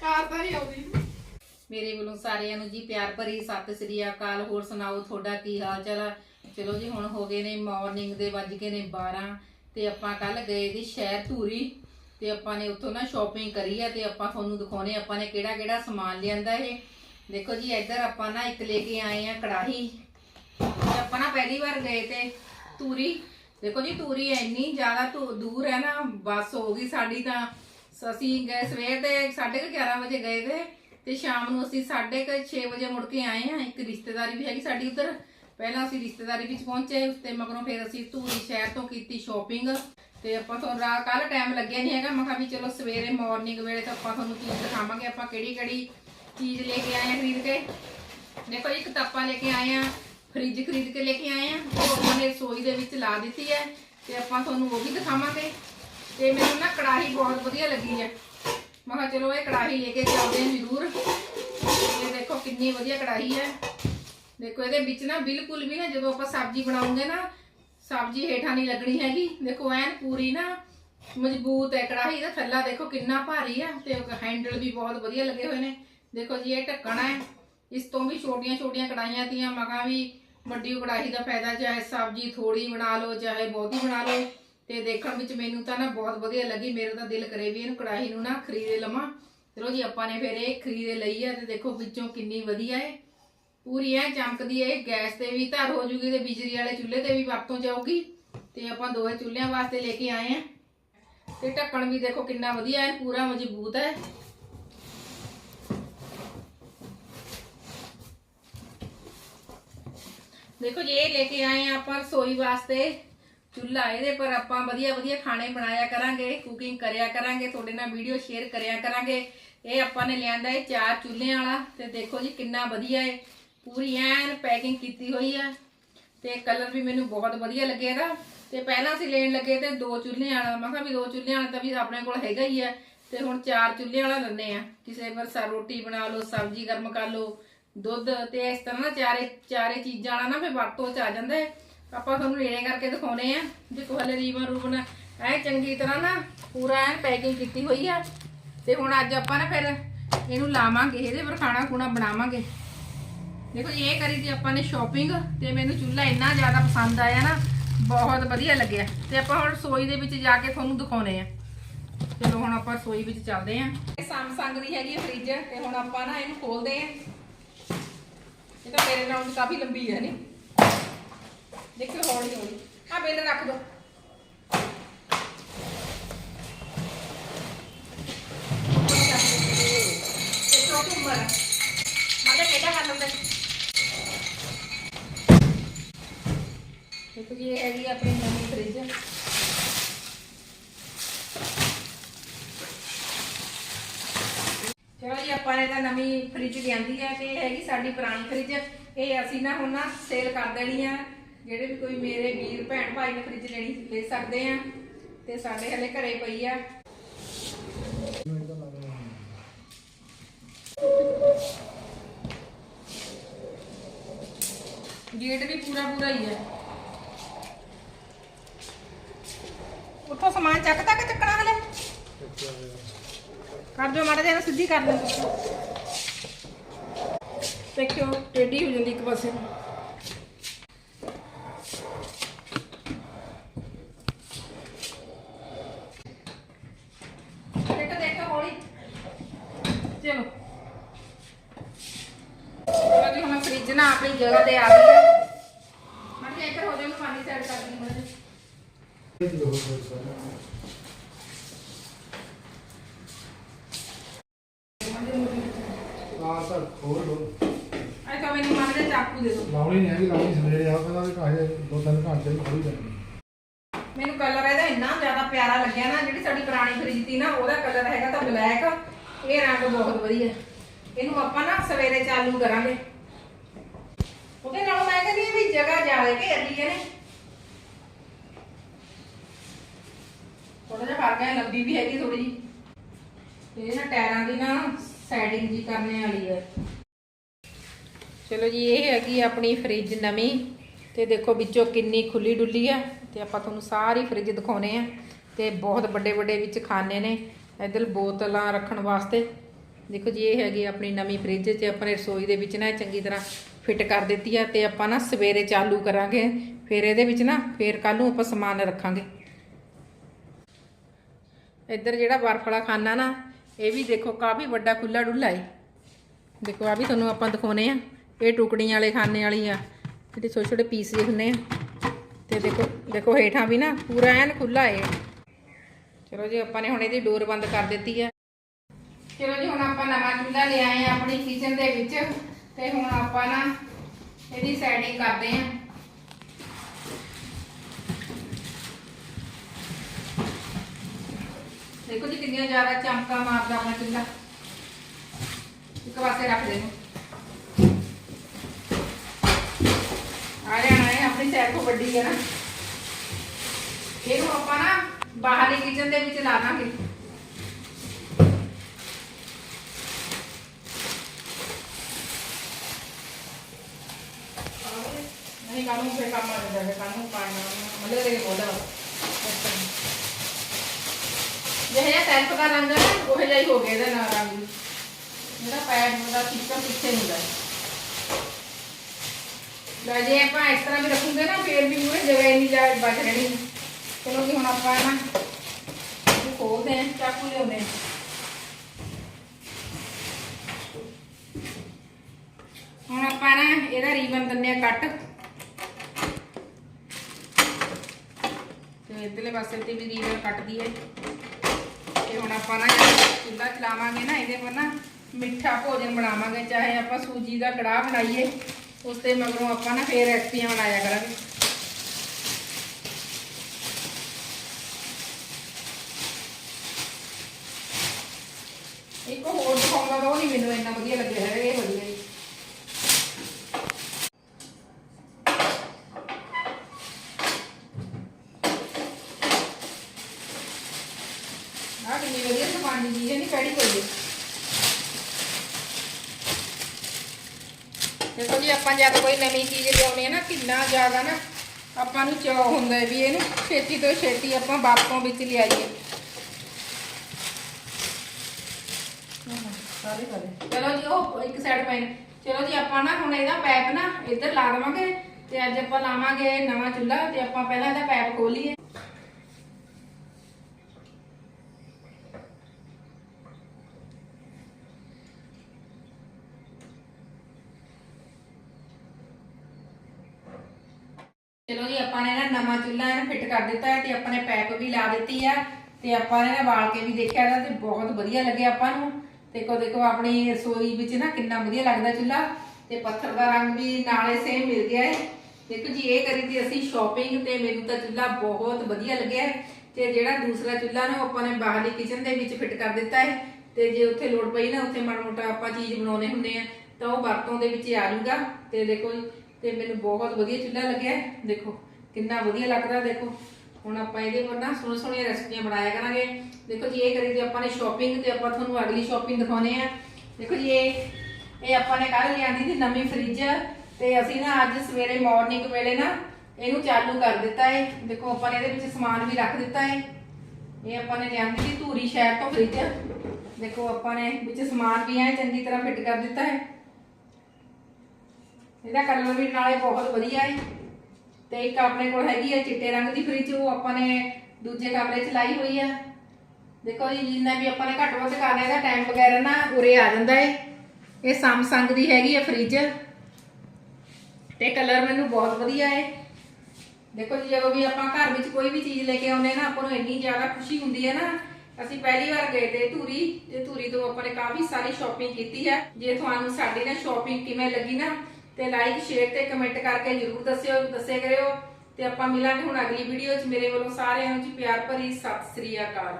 ਕਾਰ ਤਾਂ ਨਹੀਂ ਆਉਂਦੀ ਮੇਰੇ ਵੱਲੋਂ ਸਾਰਿਆਂ ਨੂੰ ਜੀ ਪਿਆਰ ਭਰੀ ਸਤਿ ਸ੍ਰੀ ਅਕਾਲ। ਹੋਰ ਸੁਣਾਓ, ਤੁਹਾਡਾ ਕੀ ਹਾਲ ਚਾਲ ਆ? ਚਲੋ ਜੀ, ਹੁਣ ਹੋ ਗਏ ਨੇ ਮਾਰਨਿੰਗ ਦੇ ਵੱਜ ਗਏ ਨੇ 12 ਤੇ ਆਪਾਂ ਕੱਲ ਗਏ ਦੀ ਸ਼ਹਿਰ ਧੂਰੀ ਤੇ ਆਪਾਂ ਨੇ ਉੱਥੋਂ ਨਾ ਸ਼ਾਪਿੰਗ ਕਰੀ ਆ ਤੇ ਆਪਾਂ ਤੁਹਾਨੂੰ ਦਿਖਾਉਣੇ ਆਪਾਂ ਨੇ ਕਿਹੜਾ ਕਿਹੜਾ ਸਮਾਨ ਲਿਆਂਦਾ ਇਹ। ਦੇਖੋ ਜੀ, ਇੱਧਰ ਆਪਾਂ ਨਾ ਇੱਕ ਲੈ ਕੇ ਆਏ ਆ ਕੜਾਹੀ। ਆਪਾਂ ਨਾ ਪਹਿਲੀ ਵਾਰ ਗਏ ਤੇ ਧੂਰੀ। ਦੇਖੋ ਜੀ, ਧੂਰੀ ਇੰਨੀ ਜ਼ਿਆਦਾ ਧੂ- ਦੂਰ ਹੈ ਨਾ, ਬੱਸ ਹੋ ਗਈ ਸਾਡੀ ਤਾਂ। ਸ- ਅਸੀਂ ਗਏ ਸਵੇਰ ਦੇ 11:30 ਵਜੇ ਗਏ ਦੇ ਤੇ ਸ਼ਾਮ ਨੂੰ ਅਸੀਂ 6:30 ਵਜੇ ਮੁੜ ਕੇ ਆਏ ਆ ਇੱਕ ਰਿਸ਼ਤੇਦਾਰੀ ਵੀ ਹੈਗੀ ਸਾਡੀ ਉੱਧਰ। ਪਹਿਲਾਂ ਅਸੀਂ ਰਿਸ਼ਤੇਦਾਰੀ ਵਿੱਚ ਪਹੁੰਚੇ, ਉਸ ਤੇ ਮਗਰੋਂ ਫਿਰ ਅਸੀਂ ਧੂਰੀ ਸ਼ਹਿਰ ਤੋਂ ਕੀਤੀ ਸ਼ਾਪਿੰਗ ਤੇ ਆਪਾਂ ਤੁਹਾਨੂੰ ਰਾਤ ਕੱਲ ਟਾਈਮ ਲੱਗਿਆ ਨਹੀਂ ਹੈਗਾ। ਮੈਂ ਕਿਹਾ ਵੀ ਚਲੋ ਸਵੇਰੇ ਮਾਰਨਿੰਗ ਵੇਲੇ ਤਾਂ ਆਪਾਂ ਤੁਹਾਨੂੰ ਚੀਜ਼ ਦਿਖਾਵਾਂਗੇ, ਆਪਾਂ ਕਿਹੜੀ ਕਿਹੜੀ ਚੀਜ਼ ਲੈ ਕੇ ਆਏ ਆ ਖਰੀਦ ਕੇ। ਦੇਖੋ ਜੀ ਕਿਤਾਬਾਂ ਲੈ ਕੇ ਆਏ ਆ ਫ੍ਰਿਜ ਖਰੀਦ ਕੇ ਲੈ ਕੇ ਆਏ ਆ ਉਹ ਆਪਾਂ ਨੇ ਰਸੋਈ ਦੇ ਵਿੱਚ ਲਾ ਦਿੱਤੀ ਹੈ ਤੇ ਆਪਾਂ ਤੁਹਾਨੂੰ ਉਹ ਵੀ ਦਿਖਾਵਾਂਗੇ। ਤੇ ਮੈਨੂੰ ਨਾ ਕੜਾਹੀ ਬਹੁਤ ਵਧੀਆ ਲੱਗੀ ਹੈ। ਮੈਂ ਕਿਹਾ ਚਲੋ ਇਹ ਕੜਾਹੀ ਲੈ ਕੇ ਚੱਲਦੇ ਹਾਂ ਜ਼ਰੂਰ। ਇਹ ਦੇਖੋ ਕਿੰਨੀ ਵਧੀਆ ਕੜਾਹੀ ਹੈ। ਦੇਖੋ ਇਹਦੇ ਵਿੱਚ ਨਾ ਬਿਲਕੁਲ ਵੀ ਨਾ ਜਦੋਂ ਆਪਾਂ ਸਬਜ਼ੀ ਬਣਾਉਂਗੇ ਨਾ, ਸਬਜ਼ੀ ਹੇਠਾਂ ਨਹੀਂ ਲੱਗਣੀ ਹੈਗੀ। ਦੇਖੋ ਐਨ ਪੂਰੀ ਨਾ ਮਜ਼ਬੂਤ ਹੈ ਕੜਾਹੀ ਦਾ। ਥੱਲਾ ਦੇਖੋ ਕਿੰਨਾ ਭਾਰੀ ਹੈ ਤੇ ਹੈਂਡਲ ਵੀ ਬਹੁਤ ਵਧੀਆ ਲੱਗੇ ਹੋਏ ਨੇ। ਦੇਖੋ ਜੀ, ਇਹ ਢੱਕਣ ਹੈ। ਇਸ ਤੋਂ ਵੀ ਛੋਟੀਆਂ ਛੋਟੀਆਂ ਕੜਾਹੀਆਂ ਤੀਆਂ ਮਗਾ ਵੀ ਵੱਡੀ ਕੜਾਹੀ ਦਾ ਫਾਇਦਾ ਚਾਹੇ ਸਬਜ਼ੀ ਥੋੜੀ ਬਣਾ ਲਓ, ਚਾਹੇ ਬਹੁਤੀ ਬਣਾ ਲਓ। ਤੇ ਦੇਖਣ ਵਿੱਚ ਮੈਨੂੰ ਤਾਂ ਨਾ ਬਹੁਤ ਵਧੀਆ ਲੱਗੀ। ਮੇਰਾ ਤਾਂ ਦਿਲ ਕਰੇ ਵੀ ਇਹਨੂੰ ਕੜਾਹੀ ਨੂੰ ਨਾ ਖਰੀਦੇ ਲਵਾਂ। ਚਲੋ ਜੀ, ਆਪਾਂ ਨੇ ਫਿਰ ਇਹ ਖਰੀਦੇ ਲਈ ਹੈ ਤੇ ਦੇਖੋ ਵਿੱਚੋਂ ਕਿੰਨੀ ਵਧੀਆ ਹੈ ਪੂਰੀ ਐ ਚਮਕਦੀ ਹੈ ਗੈਸ ਤੇ ਵੀ ਧਰ ਹੋ ਜੂਗੀ ਤੇ ਬਿਜਲੀ ਵਾਲੇ ਚੁੱਲ੍ਹੇ ਤੇ ਵੀ ਵਰਤੋਂ ਜਾਊਗੀ। ਤੇ ਆਪਾਂ ਦੋਵੇਂ ਚੁੱਲ੍ਹਿਆਂ ਵਾਸਤੇ ਲੈ ਕੇ ਆਏ ਆ। ਤੇ ਢੱਕਣ ਵੀ ਦੇਖੋ ਕਿੰਨਾ ਵਧੀਆ ਹੈ ਪੂਰਾ ਮਜ਼ਬੂਤ ਹੈ ਦੇਖੋ ਜੀ, ਇਹ ਲੈ ਕੇ ਆਏ ਆ ਆਪਾਂ ਰਸੋਈ ਵਾਸਤੇ। ਚੁੱਲ੍ਹਾ ਇਹਦੇ ਪਰ ਆਪਾਂ ਵਧੀਆ ਵਧੀਆ ਖਾਣੇ ਬਣਾਇਆ ਕਰਾਂਗੇ ਕੁਕਿੰਗ ਕਰਿਆ ਕਰਾਂਗੇ, ਤੁਹਾਡੇ ਨਾਲ ਵੀਡੀਓ ਸ਼ੇਅਰ ਕਰਿਆ ਕਰਾਂਗੇ। ਇਹ ਆਪਾਂ ਨੇ ਲਿਆਂਦਾ ਇਹ ਚਾਰ ਚੁੱਲ੍ਹਿਆਂ ਵਾਲਾ ਤੇ ਦੇਖੋ ਜੀ ਕਿੰਨਾ ਵਧੀਆ ਹੈ ਪੂਰੀ ਐਨ ਪੈਕਿੰਗ ਕੀਤੀ ਹੋਈ ਆ ਤੇ ਕਲਰ ਵੀ ਮੈਨੂੰ ਬਹੁਤ ਵਧੀਆ ਲੱਗਿਆ ਇਹਦਾ। ਤੇ ਪਹਿਲਾਂ ਅਸੀਂ ਲੈਣ ਲੱਗੇ ਤੇ ਦੋ ਚੁੱਲ੍ਹਿਆਂ ਵਾਲਾ, ਮੈਂ ਕਿਹਾ ਵੀ ਦੋ ਚੁੱਲ੍ਹਿਆਂ ਵਾਲਾ ਤਾਂ ਵੀ ਆਪਣੇ ਕੋਲ ਹੈਗਾ ਹੀ ਆ। ਤੇ ਹੁਣ ਚਾਰ ਚੁੱਲ੍ਹਿਆਂ ਵਾਲਾ ਲੈਣੇ ਆ। ਕਿਸੇ ਪਰ ਸਾ ਰੋਟੀ ਬਣਾ ਲਓ, ਸਬਜ਼ੀ ਗਰਮ ਕਰ ਲਓ, ਦੁੱਧ ਤੇ ਇਸ ਤਰ੍ਹਾਂ ਨਾ ਚਾਰੇ ਚਾਰੇ ਚੀਜ਼ਾਂ ਵਾਲਾ ਨਾ ਫੇ ਵਰਤੋਂ ਚ ਆ ਜਾਂਦਾ ਹੈ। ਆਪਾਂ ਤੁਹਾਨੂੰ ਨੇੜੇ ਕਰਕੇ ਦਿਖਾਉਣੇ ਆ ਦੇਖੋ ਹਲੇ ਰੀਵਨ ਰੂਬਨ ਐ ਚੰਗੀ ਤਰ੍ਹਾਂ ਨਾ ਪੂਰਾ ਐ ਪੈਕਿੰਗ ਕੀਤੀ ਹੋਈ ਆ। ਤੇ ਹੁਣ ਅੱਜ ਆਪਾਂ ਨਾ ਫਿਰ ਇਹਨੂੰ ਲਾਵਾਂਗੇ, ਇਹਦੇ ਪਰ ਖਾਣਾ ਖੂਣਾ ਬਣਾਵਾਂਗੇ। ਦੇਖੋ ਇਹ ਕਰੀ ਸੀ ਆਪਾਂ ਨੇ ਸ਼ਾਪਿੰਗ ਤੇ ਮੈਨੂੰ ਚੁੱਲ੍ਹਾ ਇੰਨਾ ਜ਼ਿਆਦਾ ਪਸੰਦ ਆਇਆ ਨਾ, ਬਹੁਤ ਵਧੀਆ ਲੱਗਿਆ। ਤੇ ਆਪਾਂ ਹੁਣ ਰਸੋਈ ਦੇ ਵਿੱਚ ਜਾ ਕੇ ਤੁਹਾਨੂੰ ਦਿਖਾਉਣੇ ਆ। ਚਲੋ ਹੁਣ ਆਪਾਂ ਰਸੋਈ ਵਿੱਚ ਚੱਲਦੇ ਆਂ। ਇਹ Samsung ਦੀ ਹੈਗੀ ਫ੍ਰਿਜ ਤੇ ਹੁਣ ਆਪਾਂ ਨਾ ਇਹਨੂੰ ਖੋਲਦੇ ਆਂ। ਇਹ ਤਾਂ ਮੇਰੇ ਨਾਲੋਂ ਕਾਫੀ ਲੰਬੀ ਹੈ ਨਹੀਂ ਦੇਖੋ ਹੌਲੀ ਹੌਲੀ। ਆ ਬੇਲ ਰੱਖ ਦੋ। ਤੇ ਛੋਟੂ ਮਰ ਮਾਦਾ ਕਿਹੜਾ ਕਰ ਲੈਂਦਾ ਦੇਖੋ ਜੀ ਇਹ ਹੈਗੀ ਆਪਣੀ ਨਵੀਂ ਫ੍ਰਿਜ ਚਲੋ ਜੀ, ਆਪਾਂ ਨੇ ਤਾਂ ਨਵੀਂ ਫ੍ਰਿਜ ਲਿਆਂਦੀ ਹੈ ਤੇ ਇਹ ਹੈਗੀ ਸਾਡੀ ਪੁਰਾਣੀ ਫ੍ਰਿਜ ਇਹ ਅਸੀਂ ਨਾ ਹੁਣ ਨਾ ਸੇਲ ਕਰ ਦੇਣੀ ਆ। ਜਿਹੜੇ ਵੀ ਕੋਈ ਮੇਰੇ ਵੀਰ ਭੈਣ ਭਾਈ ਨੇ ਫ੍ਰਿਜ ਲੈਣੀ ਲੈ ਸਕਦੇ ਆ ਤੇ ਸਾਡੇ ਹਲੇ ਘਰੇ ਪਈ ਆ। ਗੇਟ ਵੀ ਪੂਰਾ ਪੂਰਾ ਹੀ ਹੈ ਉੱਥੋਂ ਸਮਾਨ ਚੱਕ ਤੱਕ ਚੱਕਣਾ ਹਲੇ? ਕਰ ਜੋ ਮਾੜਾ ਜਿਹਾ ਸਿੱਧੀ ਕਰ ਲੈ ਦੇਖਿਓ, ਟੇਢੀ ਹੋ ਜਾਂਦੀ ਇੱਕ ਪਾਸੇ। ਨੂੰ ਦੇਖੋ ਦੇਖੋ ਹੌਲੀ ਚਲੋ ਚਲੋ ਜੀ ਹੁਣ ਫ੍ਰਿਜ ਨਾ ਆਪਣੀ ਜਗ੍ਹਾ ਤੇ ਆ ਗਈ ਹੈ। ਮੈਂ ਕਿਹਾ ਇੱਧਰ ਹੋ ਜਾ ਮੈਂ ਪਾਣੀ ਸੈੱਟ ਕਰ ਦਿੰਦੀ ਹਾਂ ਆ ਸਰ ਖੋਲ ਲੋ ਅੱਜ ਤਾਂ ਮੈਨੂੰ ਮਾੜਾ ਜਿਹਾ ਚਾਕੂ ਦੇ ਦਿਓ ਲਾਉਣੀ ਨਹੀਂ ਹੈਗੀ ਲਾਉਣੀ ਸਵੇਰੇ ਆ ਕਹਿੰਦਾ ਵੀ ਕਾਹੇ ਦੋ ਤਿੰਨ ਘੰਟੇ ਨੂੰ ਖੋਲੀ ਜਾਣੀ ਮੈਨੂੰ ਕਲਰ ਇਹਦਾ ਇੰਨਾ ਜ਼ਿਆਦਾ ਪਿਆਰਾ ਲੱਗਿਆ ਨਾ ਜਿਹੜੀ ਸਾਡੀ ਪੁਰਾਣੀ ਫ੍ਰਿਜ ਸੀ ਨਾ ਉਹਦਾ ਕਲਰ ਹੈਗਾ ਤਾਂ ਬਲੈਕ ਇਹ ਰੰਗ ਬਹੁਤ ਵਧੀਆ। ਇਹਨੂੰ ਆਪਾਂ ਨਾ ਸਵੇਰੇ ਚਾਲੂ ਕਰਾਂਗੇ। ਉਹਦੇ ਨਾਲ ਮੈਂ ਕਹਿੰਦੀ ਹਾਂ ਵੀ ਜਗ੍ਹਾ ਜ਼ਿਆਦਾ ਘੇਰ ਲਈ ਇਹਨੇ। ਥੋੜਾ ਜਿਹਾ ਫ਼ਰਕ ਹੈ ਲੰਬੀ ਵੀ ਹੈਗੀ ਥੋੜੀ ਜੀ ਇਹ ਨਾ ਟਾਇਰਾਂ ਦੀ ਨਾ ਸੈਟਿੰਗ ਜੀ ਕਰਨੇ ਵਾਲੀ ਹੈ ਚਲੋ ਜੀ, ਇਹ ਹੈਗੀ ਆਪਣੀ ਫ੍ਰਿਜ ਨਵੀਂ ਤੇ ਦੇਖੋ ਵਿੱਚੋਂ ਕਿੰਨੀ ਖੁੱਲੀ ਡੁੱਲੀ ਆ ਤੇ ਆਪਾਂ ਤੁਹਾਨੂੰ ਸਾਰੀ ਫ੍ਰਿਜ ਦਿਖਾਉਨੇ ਆ ਤੇ ਬਹੁਤ ਵੱਡੇ ਵੱਡੇ ਵਿੱਚ ਖਾਨੇ ਨੇ ਇੱਧਰ ਬੋਤਲਾਂ ਰੱਖਣ ਵਾਸਤੇ। ਦੇਖੋ ਜੀ, ਇਹ ਹੈਗੀ ਆਪਣੀ ਨਵੀਂ ਫ੍ਰਿਜ ਤੇ ਆਪਣੇ ਰਸੋਈ ਦੇ ਵਿੱਚ ਨਾ ਚੰਗੀ ਤਰ੍ਹਾਂ ਫਿੱਟ ਕਰ ਦਿੱਤੀ ਆ ਤੇ ਆਪਾਂ ਨਾ ਸਵੇਰੇ ਚਾਲੂ ਕਰਾਂਗੇ। ਫਿਰ ਇਹਦੇ ਵਿੱਚ ਨਾ ਫਿਰ ਕੱਲ ਨੂੰ ਆਪਾਂ ਸਮਾਨ ਰੱਖਾਂਗੇ। ਇੱਧਰ ਜਿਹੜਾ ਬਰਫ ਵਾਲਾ ਖਾਨਾ ਨਾ, ਇਹ ਵੀ ਦੇਖੋ ਕਾਫੀ ਵੱਡਾ ਖੁੱਲਾ ਡੁੱਲਾ ਹੈ ਦੇਖੋ ਆ ਵੀ ਤੁਹਾਨੂੰ ਆਪਾਂ ਦਿਖਾਉਨੇ ਆ। ਇਹ ਟੁਕੜੀਆਂ ਵਾਲੇ ਖਾਨੇ ਵਾਲੀ ਆ। ਜਿਹੜੇ ਛੋਟੇ ਛੋਟੇ ਪੀਸ ਜਿਹੇ ਹੁੰਨੇ ਆ। ਤੇ ਦੇਖੋ ਦੇਖੋ ਹੇਠਾਂ ਵੀ ਨਾ ਪੂਰਾ ਐਨ ਖੁੱਲਾ ਹੈ ਚਲੋ ਜੀ, ਆਪਾਂ ਨੇ ਹੁਣ ਇਹਦੀ ਡੋਰ ਬੰਦ ਕਰ ਦਿੱਤੀ ਆ। ਚਲੋ ਜੀ, ਹੁਣ ਆਪਾਂ ਨਵਾਂ ਚੁੱਲ੍ਹਾ ਲੈ ਆਏ ਆ ਆਪਣੀ ਕਿਚਨ ਦੇ ਵਿੱਚ। ਤੇ ਹੁਣ ਆਪਾਂ ਨਾ ਇਹਦੀ ਸੈਟਿੰਗ ਕਰਦੇ ਆ ਦੇਖੋ ਜੀ ਕਿੰਨੀਆਂ ਜ਼ਿਆਦਾ ਚਮਕਾ ਮਾਰਦਾ ਆਪਣਾ ਚੁੱਲ੍ਹਾ। ਇੱਕ ਪਾਸੇ ਰੱਖ ਦੇਣਾ ਆ ਜਾਣਾ ਹੈ ਆਪਣੀ ਸੈਟ ਤੋਂ ਵੱਡੀ ਹੈ ਨਾ। ਇਹਨੂੰ ਆਪਾਂ ਨਾ ਬਾਹਰਲੀ ਕਿਚਨ ਦੇ ਵਿੱਚ ਲਾ ਦਾਂਗੇ। ਨਹੀਂ ਕਾਨੂੰ ਫੇ ਕੰਮ ਆ ਜਾਂਦਾ ਹੈ ਕਾਨੂੰ ਪਾਣਾ ਮਲੇ ਜਿਹੜਾ ਸੈਲਫ ਦਾ ਰੰਗ ਹੈ ਉਹ ਜਿਹਾ ਹੀ ਹੋ ਗਿਆ ਇਹਦਾ ਨਾਲ ਰੰਗ। ਜਿਹੜਾ ਪੈਡ ਦਾ ਸਿਸਟਮ ਪਿੱਛੇ ਹੁੰਦਾ ਲੈ ਜੇ ਆਪਾਂ ਇਸ ਤਰ੍ਹਾਂ ਵੀ ਰੱਖੂਗੇ ਨਾ, ਫੇਰ ਵੀ ਮੂਰੇ ਜਗ੍ਹਾ ਇੰਨੀ ਜਾ ਬਚ ਰਹਿਣੀ ਚਲੋ ਜੀ, ਹੁਣ ਆਪਾਂ ਨਾ ਖੋਲਦੇ ਹਾਂ, ਚਾਕੂ ਲਿਆਉਂਦੇ ਹਾਂ। ਹੁਣ ਆਪਾਂ ਨਾ ਇਹਦਾ ਰੀਬਨ ਦਿੰਦੇ ਆ ਕੱਟ। ਇਧਰਲੇ ਪਾਸੇ ਤੇ ਵੀ ਰੀਬਨ ਕੱਟਦੀ ਹੈ। ਤੇ ਹੁਣ ਆਪਾਂ ਨਾ ਚੁੱਲ੍ਹਾ ਚਲਾਵਾਂਗੇ ਨਾ, ਇਹਦੇ ਪਰ ਨਾ ਮਿੱਠਾ ਭੋਜਨ ਬਣਾਵਾਂਗੇ, ਚਾਹੇ ਆਪਾਂ ਸੂਜੀ ਦਾ ਕੜਾਹ ਬਣਾਈਏ, ਉਸ ਤੇ ਮਗਰੋਂ ਆਪਾਂ ਨਾ ਫੇਰ ਰੈਸਪੀਆਂ ਬਣਾਇਆ ਕਰਾਂਗੇ ਇੱਕ ਹੋਰ ਦਿਖਾਉਂਦਾ ਤਾਂ ਉਹ ਨਹੀਂ ਮੈਨੂੰ ਇੰਨਾ ਵਧੀਆ ਲੱਗਿਆ ਹੈਗਾ ਇਹ ਵਧੀਆ ਜੀ ਆਹ ਕਿੰਨੀ ਕਿਹੜੀ ਕੋਈ ਹੈ ਦੇਖੋ ਜੀ ਆਪਾਂ ਜਦ ਕੋਈ ਨਵੀਂ ਚੀਜ਼ ਲਿਆਉਣੀ ਹੈ ਨਾ ਕਿੰਨਾ ਜ਼ਿਆਦਾ ਨਾ ਆਪਾਂ ਨੂੰ ਚਾਅ ਹੁੰਦਾ ਵੀ ਇਹਨੂੰ ਛੇਤੀ ਤੋਂ ਛੇਤੀ ਆਪਾਂ ਵਰਤੋਂ ਵਿੱਚ ਲਿਆਈਏ। ਚਲੋ ਜੀ ਉਹ ਇੱਕ ਸਾਈਡ ਪੈ ਚਲੋ ਜੀ ਆਪਾਂ ਨਾ ਹੁਣ ਇਹਦਾ ਪੈਪ ਨਾ ਇੱਧਰ ਲਾ ਦੇਵਾਂਗੇ ਤੇ ਅੱਜ ਆਪਾਂ ਲਾਵਾਂਗੇ ਨਵਾਂ ਚੁੱਲ੍ਹਾ ਤੇ ਆਪਾਂ ਪਹਿਲਾਂ ਇਹਦਾ ਪੈਪ ਖੋਲੀਏ ਚਲੋ ਜੀ ਆਪਾਂ ਨੇ ਨਾ ਨਵਾਂ ਚੁੱਲ੍ਹਾ ਇਹਨੂੰ ਫਿੱਟ ਕਰ ਦਿੱਤਾ ਹੈ ਤੇ ਆਪਾਂ ਨੇ ਪੈਪ ਵੀ ਲਾ ਦਿੱਤੀ ਆ ਤੇ ਆਪਾਂ ਨੇ ਨਾ ਬਾਲ ਕੇ ਵੀ ਦੇਖਿਆ ਇਹਦਾ ਤੇ ਬਹੁਤ ਵਧੀਆ ਲੱਗਿਆ ਆਪਾਂ ਨੂੰ। ਦੇਖੋ ਦੇਖੋ ਆਪਣੀ ਰਸੋਈ ਵਿੱਚ ਨਾ ਕਿੰਨਾ ਵਧੀਆ ਲੱਗਦਾ ਚੁੱਲ੍ਹਾ ਤੇ ਪੱਥਰ ਦਾ ਰੰਗ ਵੀ ਨਾਲੇ ਸੇਮ ਮਿਲ ਗਿਆ ਹੈ। ਦੇਖੋ ਜੀ ਇਹ ਕਰੀ ਤੀ ਅਸੀਂ ਸ਼ਾਪਿੰਗ ਤੇ ਮੈਨੂੰ ਤਾਂ ਚੁੱਲ੍ਹਾ ਬਹੁਤ ਵਧੀਆ ਲੱਗਿਆ ਤੇ ਜਿਹੜਾ ਦੂਸਰਾ ਚੁੱਲ੍ਹਾ ਨਾ ਉਹ ਆਪਾਂ ਨੇ ਬਾਹਰਲੀ ਕਿਚਨ ਦੇ ਵਿੱਚ ਫਿੱਟ ਕਰ ਦਿੱਤਾ ਹੈ ਤੇ ਜੇ ਉੱਥੇ ਲੋੜ ਪਈ ਨਾ ਉੱਥੇ ਮਾੜਾ ਮੋਟਾ ਆਪਾਂ ਚੀਜ਼ ਬਣਾਉਣੇ ਹੁੰਦੇ ਆ ਤਾਂ ਉਹ ਵਰਤੋਂ ਦੇ ਵਿੱਚ ਆ ਜਾਊਗਾ। ਤੇ ਦੇਖੋ ਜੀ, ਤੇ ਮੈਨੂੰ ਬਹੁਤ ਵਧੀਆ ਚੁੱਲ੍ਹਾ ਲੱਗਿਆ। ਦੇਖੋ, ਕਿੰਨਾ ਵਧੀਆ ਲੱਗਦਾ, ਦੇਖੋ। ਹੁਣ ਆਪਾਂ ਇਹਦੇ ਪਰ ਨਾ ਸੋਹਣੇ ਸੋਹਣੀਆਂ ਰੈਸਪੀਆਂ ਬਣਾਇਆ ਕਰਾਂਗੇ। ਦੇਖੋ ਜੀ, ਇਹ ਕਰੀ ਤੇ ਆਪਾਂ ਨੇ ਸ਼ਾਪਿੰਗ ਤੇ ਆਪਾਂ ਤੁਹਾਨੂੰ ਅਗਲੀ ਸ਼ਾਪਿੰਗ ਦਿਖਾਉਣੇ ਆ। ਦੇਖੋ ਜੀ, ਇਹ ਇਹ ਆਪਾਂ ਨੇ ਕੱਲ ਲਿਆਂਦੀ ਸੀ ਨਵੀਂ ਫ੍ਰਿਜ ਤੇ ਅਸੀਂ ਨਾ ਅੱਜ ਸਵੇਰੇ ਮਾਰਨਿੰਗ ਵੇਲੇ ਨਾ ਇਹਨੂੰ ਚਾਲੂ ਕਰ ਦਿੱਤਾ ਹੈ ਦੇਖੋ, ਆਪਾਂ ਨੇ ਇਹਦੇ ਵਿੱਚ ਸਮਾਨ ਵੀ ਰੱਖ ਦਿੱਤਾ ਹੈ ਇਹ ਆਪਾਂ ਨੇ ਲਿਆਂਦੀ ਸੀ ਧੂਰੀ ਸ਼ਹਿਰ ਤੋਂ ਫ੍ਰਿਜ ਦੇਖੋ, ਆਪਾਂ ਨੇ ਵਿੱਚ ਸਮਾਨ ਵੀ ਐ ਚੰਗੀ ਤਰ੍ਹਾਂ ਫਿੱਟ ਕਰ ਦਿੱਤਾ ਹੈ ਇਹਦਾ ਕਲਰ ਵੀ ਨਾਲੇ ਬਹੁਤ ਵਧੀਆ ਹੈ ਤੇ ਇੱਕ ਆਪਣੇ ਕੋਲ ਹੈਗੀ ਹੈ ਚਿੱਟੇ ਰੰਗ ਦੀ ਫ੍ਰਿਜ ਉਹ ਆਪਾਂ ਨੇ ਦੂਜੇ ਕਮਰੇ 'ਚ ਲਾਈ ਹੋਈ ਆ। ਦੇਖੋ ਜੀ, ਜਿੰਨਾ ਵੀ ਆਪਾਂ ਨੇ ਘੱਟ ਵੱਧ ਕਰਨਾ ਇਹਦਾ ਟਾਈਮ ਵਗੈਰਾ ਨਾ ਉਰੇ ਆ ਜਾਂਦਾ ਹੈ ਇਹ Samsung ਦੀ ਹੈਗੀ ਹੈ ਫ੍ਰਿਜ ਤੇ ਕਲਰ ਮੈਨੂੰ ਬਹੁਤ ਵਧੀਆ ਹੈ ਦੇਖੋ ਜੀ, ਜਦੋਂ ਵੀ ਆਪਾਂ ਘਰ ਵਿੱਚ ਕੋਈ ਵੀ ਚੀਜ਼ ਲੈ ਕੇ ਆਉਂਦੇ ਨਾ, ਆਪਾਂ ਨੂੰ ਇੰਨੀ ਜ਼ਿਆਦਾ ਖੁਸ਼ੀ ਹੁੰਦੀ ਹੈ ਨਾ। ਅਸੀਂ ਪਹਿਲੀ ਵਾਰ ਗਏ ਤੇ ਧੂਰੀ ਤੇ ਧੂਰੀ ਤੋਂ ਆਪਾਂ ਨੇ ਕਾਫੀ ਸਾਰੀ ਸ਼ਾਪਿੰਗ ਕੀਤੀ ਹੈ ਜੇ ਤੁਹਾਨੂੰ ਸਾਡੀ ਨਾ ਸ਼ਾਪਿੰਗ ਕਿਵੇਂ ਲੱਗੀ ਨਾ ਤੇ ਲਾਈਕ ਸ਼ੇਅਰ ਤੇ ਕਮੈਂਟ ਕਰਕੇ ਜਰੂਰ ਦੱਸਿਓ, ਦੱਸਿਆ ਕਰਿਓ ਤੇ ਆਪਾਂ ਮਿਲਾਂਗੇ ਹੁਣ ਅਗਲੀ ਵੀਡੀਓ 'ਚ। ਮੇਰੇ ਵੱਲੋਂ ਸਾਰਿਆਂ ਨੂੰ ਜੀ ਪਿਆਰ ਭਰੀ ਸਤਿ ਸ੍ਰੀ ਅਕਾਲ।